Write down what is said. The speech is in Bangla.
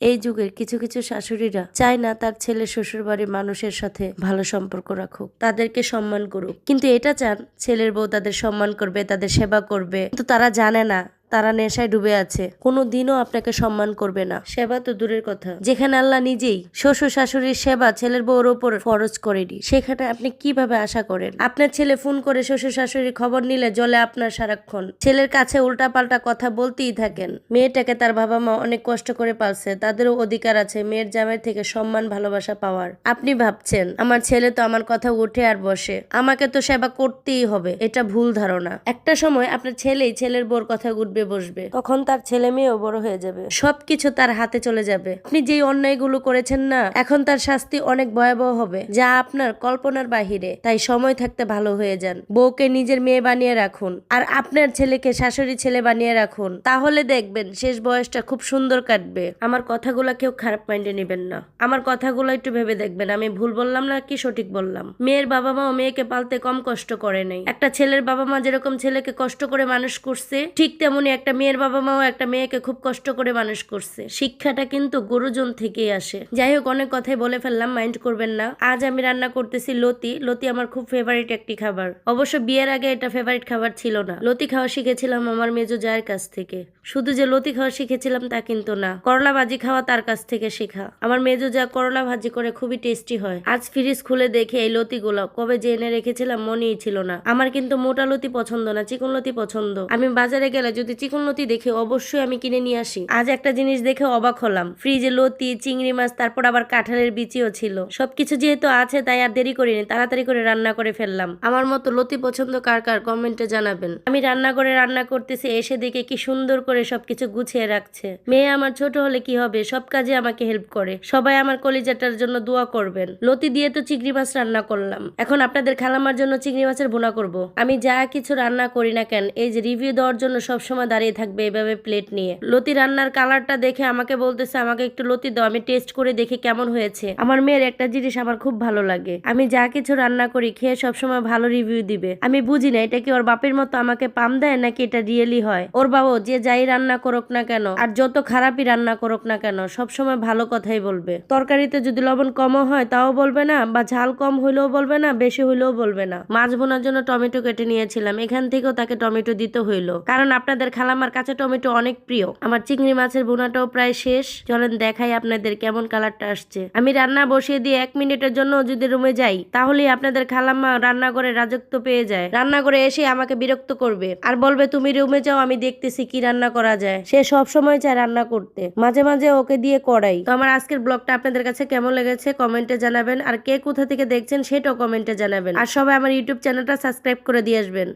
এই যুগের কিছু কিছু শাশুড়িরা চায় না তার ছেলে শ্বশুর বাড়ির মানুষের সাথে ভালো সম্পর্ক রাখুক, তাদেরকে সম্মান করুক। কিন্তু এটা চান ছেলের বউ তাদের সম্মান করবে, তাদের সেবা করবে। কিন্তু তারা জানে না তারা নেশায় ডুবে আছে। কোনো দিনও আপনাকে সম্মান করবে না। সেবা তো দূরের কথা। যেখানে আল্লাহ নিজেই শ্বশুর শাশুড়ির সেবা ছেলের বউর ওপর ফরজ করেনি, সেখানে আপনি কীভাবে আশা করেন? আপনার ছেলে ফোন করে শ্বশুর শাশুড়ির খবর নিলে জলে আপনার সারাক্ষণ। ছেলের কাছে উল্টাপাল্টা কথা বলতেই থাকেন। মেয়েটাকে তার বাবা মা অনেক কষ্ট করে পালছে, তাদেরও অধিকার আছে মেয়ের জামাই থেকে সম্মান, ভালোবাসা পাওয়ার। আপনি ভাবছেন, আমার ছেলে তো আমার কথা উঠে আর বসে। আমাকে তো সেবা করতেই হবে, এটা ভুল ধারণা। একটা সময় আপনার ছেলেই ছেলের বউর কথা উঠবে বসবে। তখন তার ছেলে মেয়েও বড় হয়ে যাবে। সবকিছু তার হাতে চলে যাবে। আপনি যেই অন্যায়গুলো করেছেন না এখন তার শাস্তি অনেক ভয়াবহ হবে যা আপনার কল্পনার বাহিরে। তাই সময় থাকতে ভালো হয়ে যান। বউকে নিজের মেয়ে বানিয়ে রাখুন আর আপনার ছেলেকে শাশুড়ি ছেলে বানিয়ে রাখুন। তাহলে দেখবেন শেষ বয়সটা খুব সুন্দর কাটবে। আমার কথাগুলো কেউ খারাপ মাইন্ডে নেবেন না। আমার কথাগুলো একটু ভেবে দেখবেন। আমি ভুল বললাম না কি সঠিক বললাম? মেয়ের বাবা মাও মেয়েকে পালতে কম কষ্ট করে নাই। একটা ছেলের বাবা মা যেরকম ছেলেকে কষ্ট করে মানুষ করছে ঠিক তেমনি একটা মেয়ের বাবা মাও একটা মেয়েকে খুব কষ্ট করে মানুষ করছে। শিক্ষাটা কিন্তু গুরুজন থেকেই আসে। যাই হোক, অনেক কথাই বলে ফেললাম মাইন্ড করবেন না। আজ আমি রান্না করতেছি লতি। লতি আমার খুব ফেভারিট একটি খাবার। অবশ্য বিয়ের আগে এটা ফেভারিট খাবার ছিল না। লতি খাওয়া শিখেছিলাম আমার মেজো জায়ের কাছ থেকে। শুধু যে লতি খাওয়া শিখেছিলাম তা কিন্তু না, করলা ভাজি খাওয়া তার কাছ থেকে শেখা। আমার মেজো যা করলা ভাজি করে খুবই টেস্টি হয়। আজ ফ্রিজ খুলে দেখে এই লতিগুলো। কবে যে এনে রেখেছিলাম মনেই ছিল না। আমার কিন্তু মোটা লতি পছন্দ না, চিকন লতি পছন্দ। আমি বাজারে গেলে যদি চিকন লতি দেখি অবশ্যই আমি কিনে নিয়ে আসি। আজ একটা জিনিস দেখে অবাক হলাম। ফ্রিজে লতি, চিংড়ি মাছ, তারপর আবার কাঁঠালের বিচিও ছিল। সবকিছু যেহেতু আছে, তাই আর দেরি করিনি। তাড়াতাড়ি করে রান্না করে ফেললাম। আমার মতো লতি পছন্দ কার কার কমেন্টে জানাবেন। আমি রান্না করে রান্না করতেছি, এসে দেখে কি সুন্দর করে সবকিছু গুছিয়ে রাখছে। মেয়ে আমার ছোট হলে কি হবে? সব কাজে আমাকে হেল্প করে। সবাই আমার কলিজাটার জন্য দোয়া করবেন। লতি দিয়ে তো চিংড়ি মাছ রান্না করলাম। এখন আপনাদের খালামার জন্য চিংড়ি মাছের ভুনা করব। আমি যা কিছু রান্না করি না কেন, এই যে রিভিউ দেওয়ার জন্য সবসময় দাঁড়িয়ে থাকবে এভাবে প্লেট নিয়ে। লতি রান্নার কালারটা দেখে আমাকে বলতেছে, আমাকে একটু লতি দাও, আমি টেস্ট করে দেখি কেমন হয়েছে। আমার মেয়ের একটা জিনিস আমার খুব ভালো লাগে। আমি যা কিছু রান্না করি, খেয়ে সবসময় ভালো রিভিউ দিবে। আমি বুঝি না, এটা কি ওর বাপের মতো আমাকে পাম দেয় নাকি এটা রিয়েলি হয়? ওর বাবা যে যাই রান্না করুক না কেন, আর যত খারাপই রান্না করুক না কেন, সবসময় ভালো কথাই বলবে। তরকারিতে যদি লবণ কমও হয়, তাও বলবে না, বা ঝাল কম হইলেও বলবে না, বেশি হইলেও বলবে না। মাছ বোনার জন্য টমেটো কেটে নিয়েছিলাম, এখান থেকেও তাকে টমেটো দিতে হইল। কারণ আপনাদের খালামার কাছে টমেটো অনেক প্রিয়। আমার চিংড়ি মাছের বোনাটাও প্রায় শেষ। চলেন দেখাই আপনাদের কেমন কালারটা আসছে। আমি রান্না বসিয়ে দিয়ে এক মিনিটের জন্য যদি রুমে যাই তাহলে আপনাদের খালাম্মা রান্না করে রাজত্ব পেয়ে যায়। রান্না করে এসে আমাকে বিরক্ত করবে। আর বলবে, তুমি রুমে যাও, আমি দেখতেছি কি রান্না করা যায়। সে সব সময় চায় রান্না করতে। মাঝে মাঝে ওকে দিয়ে করাই। তো আমার আজকের ব্লগটা আপনাদের কাছে কেমন লেগেছে কমেন্টে জানাবেন। আর কে কোথা থেকে দেখছেন, সেটাও কমেন্টে জানাবেন। আর সবাই আমার ইউটিউব চ্যানেলটা সাবস্ক্রাইব করে দিয়ে আসবেন।